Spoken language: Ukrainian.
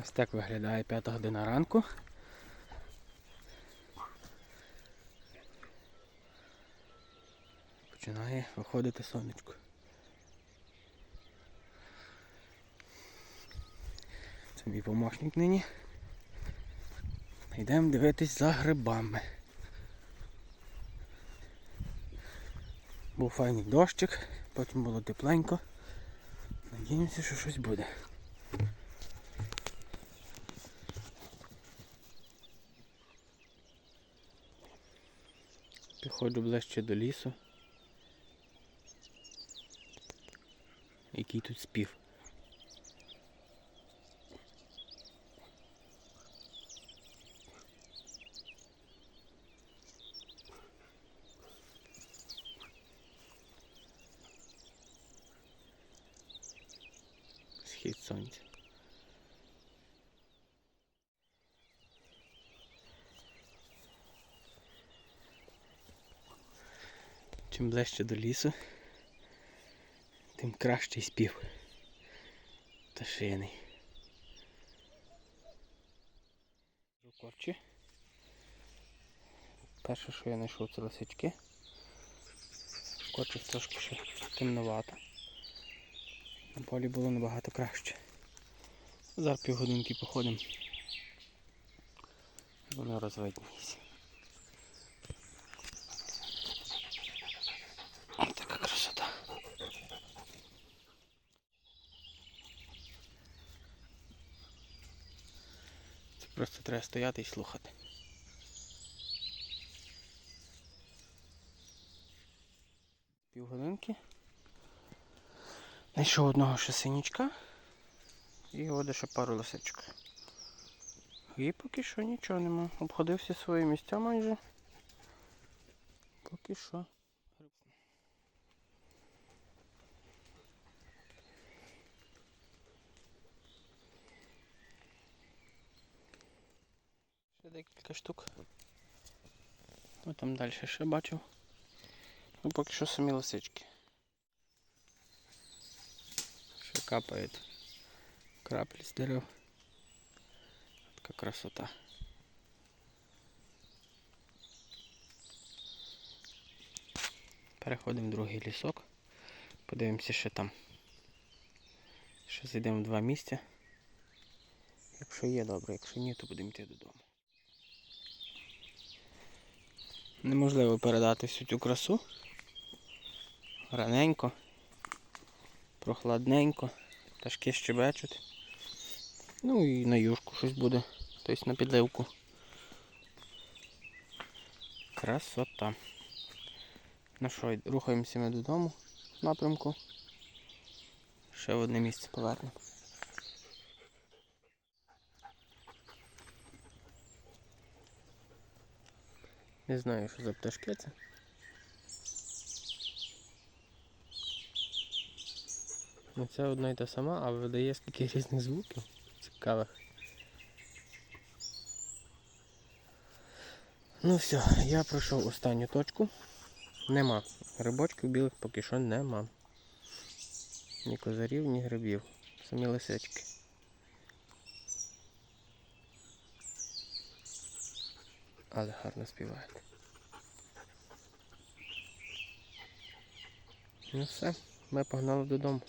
Ось так виглядає п'ята година ранку. Починає виходити сонечко. Це мій помощник нині. Йдемо дивитись за грибами. Був файний дощик, потім було тепленько. Надіємося, що щось буде. Підходжу ближче до лісу. Який тут спів. Схід сонця. Чим ближче до лісу, тим кращий спів. Пташиний. Корчі. Перше, що я знайшов, це лисички. Корчів трошки ще темновато. На полі було набагато краще. Зараз півгодинки походимо. Воно розвидніється. Ось така красота. Це просто треба стояти і слухати. Півгодинки. Знайшов одного ще синічка і води ще пару лисичок. І поки що нічого нема. Обходив всі свої місця майже. Поки що. Декілька штук. Ось там далі ще бачив. Ну поки що самі лисички. Ще капають крапель з дерев. Така красота. Переходимо в другий лісок. Подивимося, що там. Ще зайдемо в два місця. Якщо є, добре, якщо ні, то будемо йти додому. Неможливо передати всю цю красу. Раненько, прохладненько, пташки щебечуть. Ну і на юшку щось буде, тобто на підливку. Красота. Ну що, рухаємося ми додому в напрямку. Ще в одне місце повернемо. Не знаю, що за пташки це. Ну це одна і та сама, а видає скільки різних звуків цікавих. Ну все, я пройшов останню точку. Нема. Грибочків білих поки що нема. Ні козарів, ні грибів. Самі лисички. Але гарно співають. Ну все, ми погнали додому.